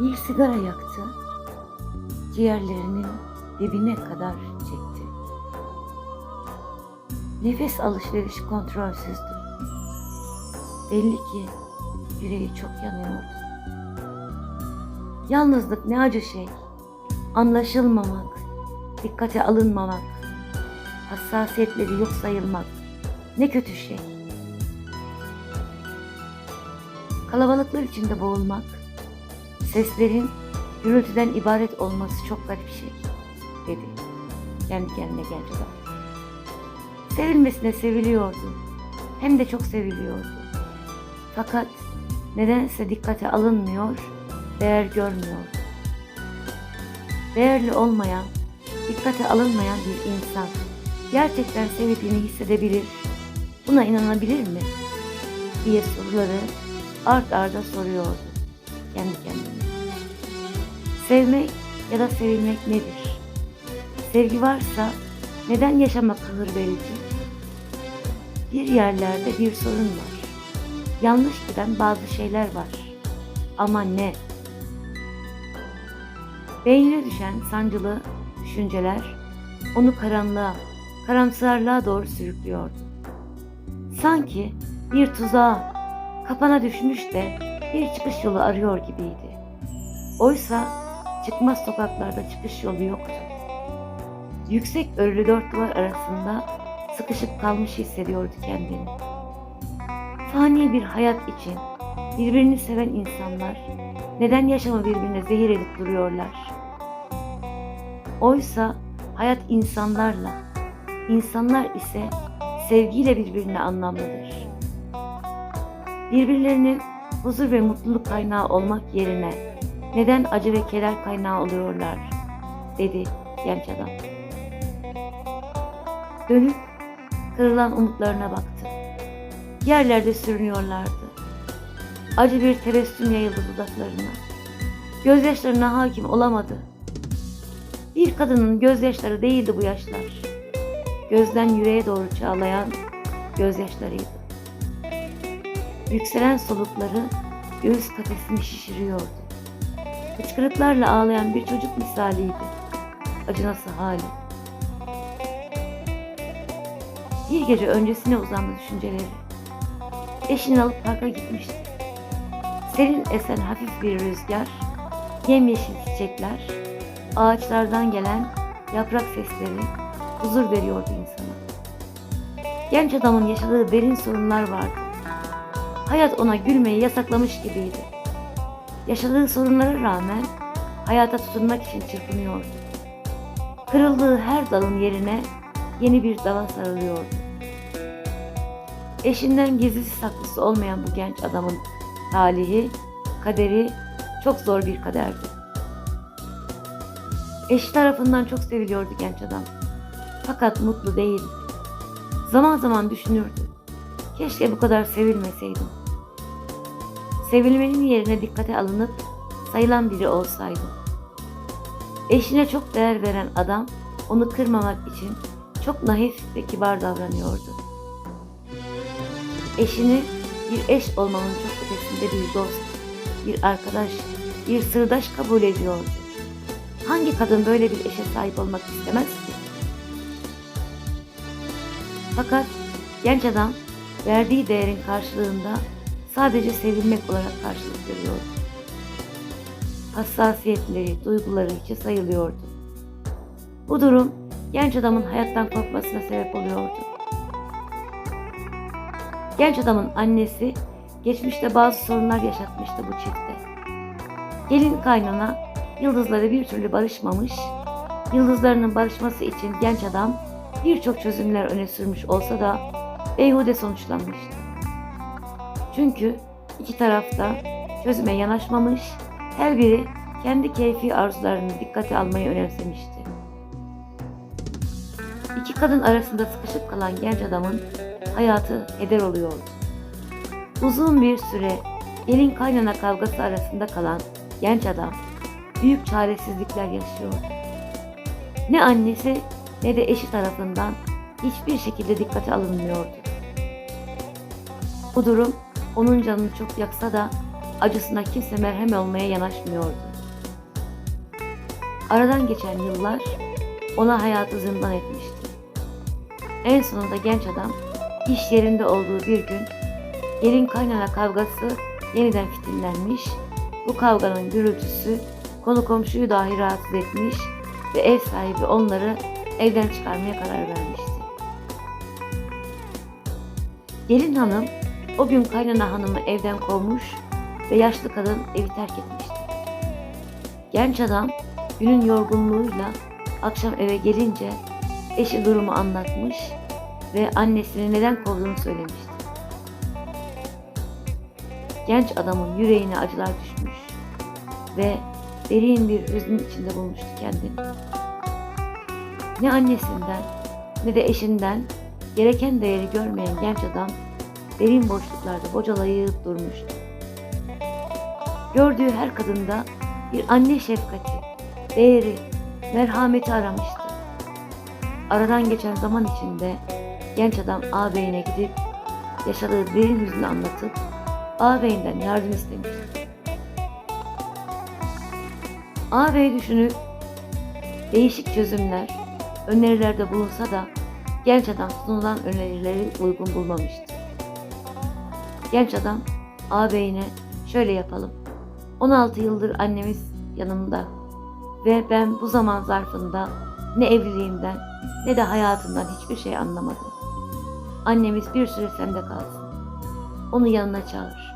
Bir sigara yaktı. Ciğerlerinin dibine kadar çekti. Nefes alışverişi kontrolsüzdü. Belli ki yüreği çok yanıyordu. Yalnızlık ne acı şey. Anlaşılmamak, dikkate alınmamak, hassasiyetleri yok sayılmak ne kötü şey. Kalabalıklar içinde boğulmak, seslerin gürültüden ibaret olması çok garip şey, dedi kendi kendine genç adam. Sevilmesine seviliyordu, hem de çok seviliyordu. Fakat nedense dikkate alınmıyor, değer görmüyor. Değerli olmayan, dikkate alınmayan bir insan gerçekten sevildiğini hissedebilir, buna inanabilir mi? diye soruları art arda soruyordu kendi kendine. Sevmek ya da sevilmek nedir? Sevgi varsa neden yaşamak kahır verici? Bir yerlerde bir sorun var. Yanlış giden bazı şeyler var. Ama ne? Beynine düşen sancılı düşünceler onu karanlığa, karamsarlığa doğru sürüklüyordu. Sanki bir tuzağa, kapana düşmüş de bir çıkış yolu arıyor gibiydi. Oysa çıkmaz sokaklarda çıkış yolu yoktu. Yüksek örülü dört duvar arasında sıkışıp kalmış hissediyordu kendini. Fani bir hayat için birbirini seven insanlar neden yaşamı birbirine zehir edip duruyorlar? Oysa hayat insanlarla, insanlar ise sevgiyle birbirine anlamlıdır. Birbirlerinin huzur ve mutluluk kaynağı olmak yerine neden acı ve keder kaynağı oluyorlar? dedi genç adam. Dönüp kırılan umutlarına baktı. Yerlerde sürünüyorlardı. Acı bir tebessüm yayıldı dudaklarına. Gözyaşlarına hakim olamadı. Bir kadının gözyaşları değildi bu yaşlar. Gözden yüreğe doğru çağlayan gözyaşlarıydı. Yükselen solukları göğüs kafesini şişiriyordu. Hıçkırıklarla ağlayan bir çocuk misaliydi. Acınası hali. Bir gece öncesine uzandı düşünceleri. Eşini alıp parka gitmişti. Serin esen hafif bir rüzgar, yemyeşil çiçekler, ağaçlardan gelen yaprak sesleri huzur veriyordu insana. Genç adamın yaşadığı derin sorunlar vardı. Hayat ona gülmeyi yasaklamış gibiydi. Yaşadığı sorunlara rağmen hayata tutunmak için çırpınıyordu. Kırıldığı her dalın yerine yeni bir dala sarılıyordu. Eşinden gizlisi saklısı olmayan bu genç adamın talihi, kaderi çok zor bir kaderdi. Eşi tarafından çok seviliyordu genç adam. Fakat mutlu değildi. Zaman zaman düşünürdü. Keşke bu kadar sevilmeseydim. Sevilmenin yerine dikkate alınıp sayılan biri olsaydım. Eşine çok değer veren adam onu kırmamak için çok naif ve kibar davranıyordu. Eşini bir eş olmanın çok ötesinde bir dost, bir arkadaş, bir sırdaş kabul ediyordu. Hangi kadın böyle bir eşe sahip olmak istemez ki? Fakat genç adam verdiği değerin karşılığında sadece sevilmek olarak karşılık görüyordu. Hassasiyetleri, duyguları hiçe sayılıyordu. Bu durum genç adamın hayattan korkmasına sebep oluyordu. Genç adamın annesi geçmişte bazı sorunlar yaşatmıştı bu çifte. Gelin kaynana yıldızları bir türlü barışmamış, yıldızlarının barışması için genç adam birçok çözümler öne sürmüş olsa da beyhude sonuçlanmıştı. Çünkü iki tarafta çözüme yanaşmamış, her biri kendi keyfi arzularını dikkate almayı önemsemişti. İki kadın arasında sıkışıp kalan genç adamın hayatı heder oluyordu. Uzun bir süre gelin kaynana kavgası arasında kalan genç adam büyük çaresizlikler yaşıyordu. Ne annesi ne de eşi tarafından hiçbir şekilde dikkate alınmıyordu. Bu durum onun canını çok yaksa da acısına kimse merhem olmaya yanaşmıyordu. Aradan geçen yıllar ona hayatı zindan etmişti. En sonunda genç adam iş yerinde olduğu bir gün gelin kaynana kavgası yeniden fitillenmiş. Bu kavganın gürültüsü konu komşuyu dahi rahatsız etmiş ve ev sahibi onları evden çıkarmaya karar vermişti. Gelin hanım o gün kaynana hanımı evden kovmuş ve yaşlı kadın evi terk etmişti. Genç adam günün yorgunluğuyla akşam eve gelince eşi durumu anlatmış ve annesini neden kovduğunu söylemişti. Genç adamın yüreğine acılar düşmüş ve derin bir hüznün içinde bulmuştu kendini. Ne annesinden ne de eşinden gereken değeri görmeyen genç adam derin boşluklarda bocalayıp durmuştu. Gördüğü her kadında bir anne şefkati, değeri, merhameti aramıştı. Aradan geçen zaman içinde genç adam ağabeyine gidip yaşadığı derin hüznü anlatıp ağabeyinden yardım istemişti. Ağabey düşünüp değişik çözümler, önerilerde bulunsa da genç adam sunulan önerileri uygun bulmamıştı. Genç adam ağabeyine şöyle yapalım. 16 yıldır annemiz yanımda ve ben bu zaman zarfında ne evliliğimden ne de hayatımdan hiçbir şey anlamadım. Annemiz bir süre sende kalsın. Onu yanına çağır.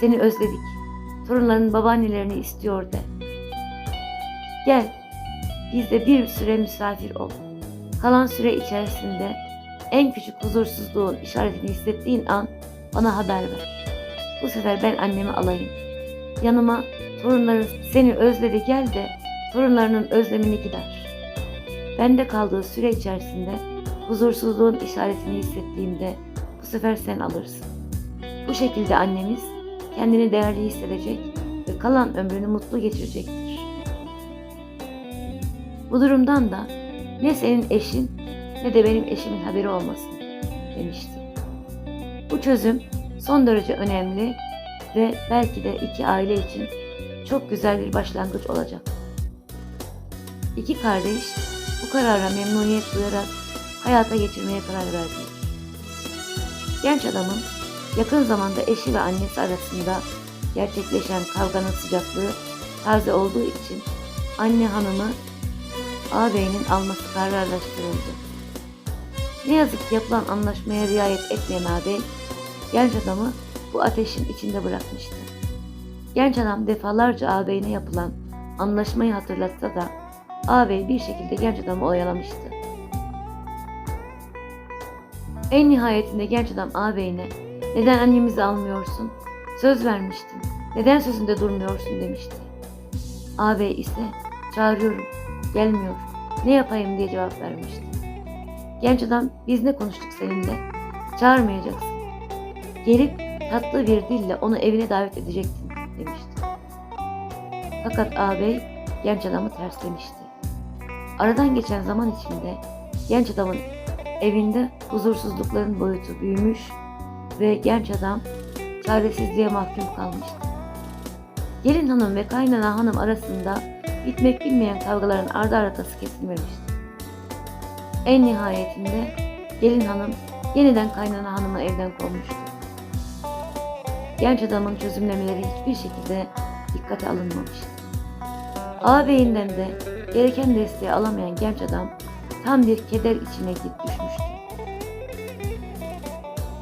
Seni özledik. Torunların babaannelerini istiyor de. Gel. Bizde bir süre misafir ol. Kalan süre içerisinde en küçük huzursuzluğun işaretini hissettiğin an bana haber ver. Bu sefer ben annemi alayım. Yanıma torunların seni özledi gel de torunlarının özlemini gider. Bende kaldığı süre içerisinde huzursuzluğun işaretini hissettiğimde bu sefer sen alırsın. Bu şekilde annemiz kendini değerli hissedecek ve kalan ömrünü mutlu geçirecektir. Bu durumdan da ne senin eşin ne de benim eşimin haberi olmasın demişti. Bu çözüm son derece önemli ve belki de iki aile için çok güzel bir başlangıç olacak. İki kardeş bu karara memnuniyet duyarak hayata geçirmeye karar verdiler. Genç adamın yakın zamanda eşi ve annesi arasında gerçekleşen kavganın sıcaklığı taze olduğu için anne hanımı ağabeyinin alması kararlaştırıldı. Ne yazık ki yapılan anlaşmaya riayet etmeyen ağabey genç adamı bu ateşin içinde bırakmıştı. Genç adam defalarca ağabeyine yapılan anlaşmayı hatırlatsa da ağabey bir şekilde genç adamı oyalamıştı. En nihayetinde genç adam ağabeyine neden annemizi almıyorsun? Söz vermiştin. Neden sözünde durmuyorsun demişti. Ağabey ise çağırıyorum, gelmiyor. Ne yapayım diye cevap vermişti. Genç adam biz ne konuştuk seninle? Çağırmayacaksın. Gelip tatlı bir dille onu evine davet edecektin demişti. Fakat ağabey genç adamı terslemişti. Aradan geçen zaman içinde genç adamın evinde huzursuzlukların boyutu büyümüş ve genç adam çaresizliğe mahkum kalmıştı. Gelin hanım ve kaynana hanım arasında bitmek bilmeyen kavgaların ardı arkası kesilmemişti. En nihayetinde gelin hanım yeniden kaynana hanımı evden kovmuştu. Genç adamın çözümlemeleri hiçbir şekilde dikkate alınmamıştı. Ağabeyinden de gereken desteği alamayan genç adam tam bir keder içine gidip düşmüştü.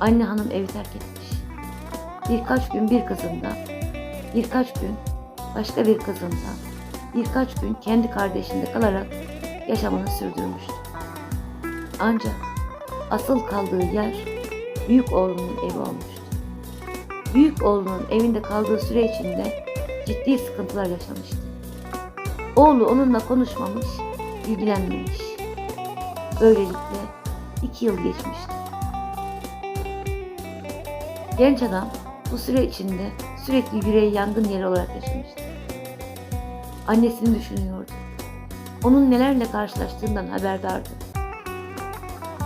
Anne hanım evi terk etmiş. Birkaç gün bir kızında, birkaç gün başka bir kızında, birkaç gün kendi kardeşinde kalarak yaşamını sürdürmüştü. Ancak asıl kaldığı yer büyük oğlunun evi olmuştu. Büyük oğlunun evinde kaldığı süre içinde ciddi sıkıntılar yaşamıştı. Oğlu onunla konuşmamış, ilgilenmemiş. Böylelikle iki yıl geçmişti. Genç adam bu süre içinde sürekli yüreği yangın yeri olarak yaşamıştı. Annesini düşünüyordu. Onun nelerle karşılaştığından haberdardı.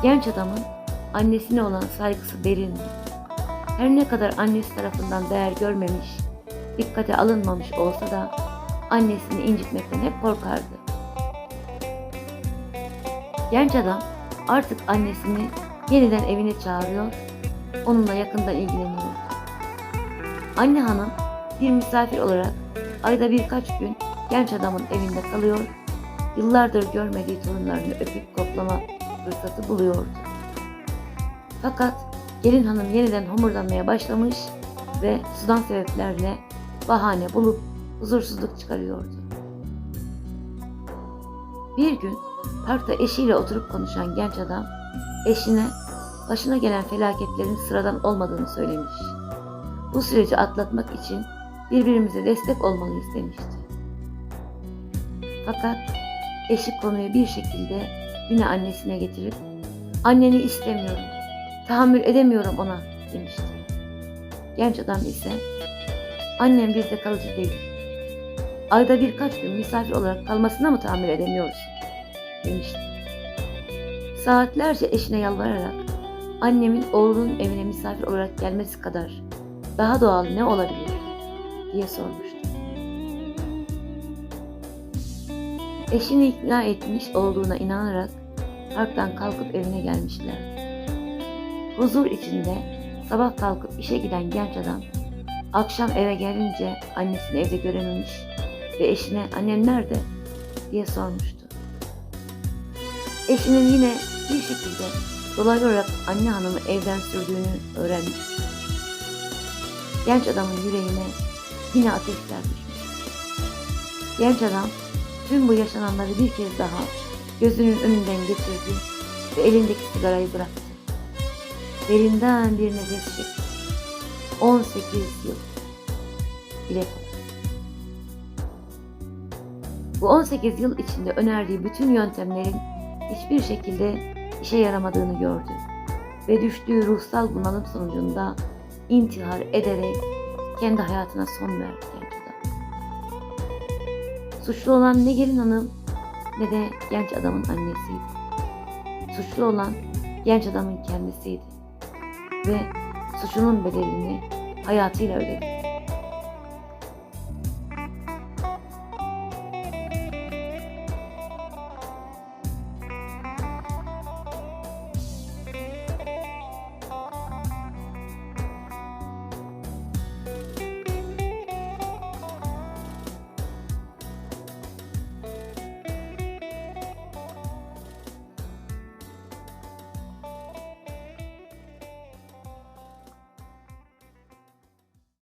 Genç adamın annesine olan saygısı derindi. Her ne kadar annesi tarafından değer görmemiş, dikkate alınmamış olsa da annesini incitmekten hep korkardı. Genç adam artık annesini yeniden evine çağırıyor, onunla yakından ilgileniyor. Anne hanım bir misafir olarak ayda birkaç gün genç adamın evinde kalıyor, yıllardır görmediği torunlarını öpüp koklama fırsatı buluyordu. Fakat gelin hanım yeniden homurdanmaya başlamış ve sudan sebeplerle bahane bulup huzursuzluk çıkarıyordu. Bir gün parkta eşiyle oturup konuşan genç adam eşine başına gelen felaketlerin sıradan olmadığını söylemiş. Bu süreci atlatmak için birbirimize destek olmalıyız demişti. Fakat eşi konuyu bir şekilde yine annesine getirip anneni istemiyorum, tahammül edemiyorum ona demişti. Genç adam ise annem bizde kalıcı değil. Ayda birkaç gün misafir olarak kalmasına mı tahammül edemiyoruz? demişti. Saatlerce eşine yalvararak annemin oğlunun evine misafir olarak gelmesi kadar daha doğal ne olabilir diye sormuştu. Eşini ikna etmiş olduğuna inanarak parktan kalkıp evine gelmişler. Huzur içinde sabah kalkıp işe giden genç adam akşam eve gelince annesini evde görememiş ve eşine annem nerede diye sormuştu. Eşinin yine bir şekilde dolaylı olarak anne hanımı evden sürdüğünü öğrenmiş. Genç adamın yüreğine yine ateşler düşmüş. Genç adam tüm bu yaşananları bir kez daha gözünün önünden geçirdi ve elindeki sigarayı bıraktı. Derinden bir nefes çekti. 18 yıl. Bile Bu 18 yıl içinde önerdiği bütün yöntemlerin hiçbir şekilde işe yaramadığını gördü ve düştüğü ruhsal bunalım sonucunda intihar ederek kendi hayatına son verdi genç adam. Suçlu olan ne gelin hanım ne de genç adamın annesiydi. Suçlu olan genç adamın kendisiydi suçunun bedelini hayatıyla ödedi.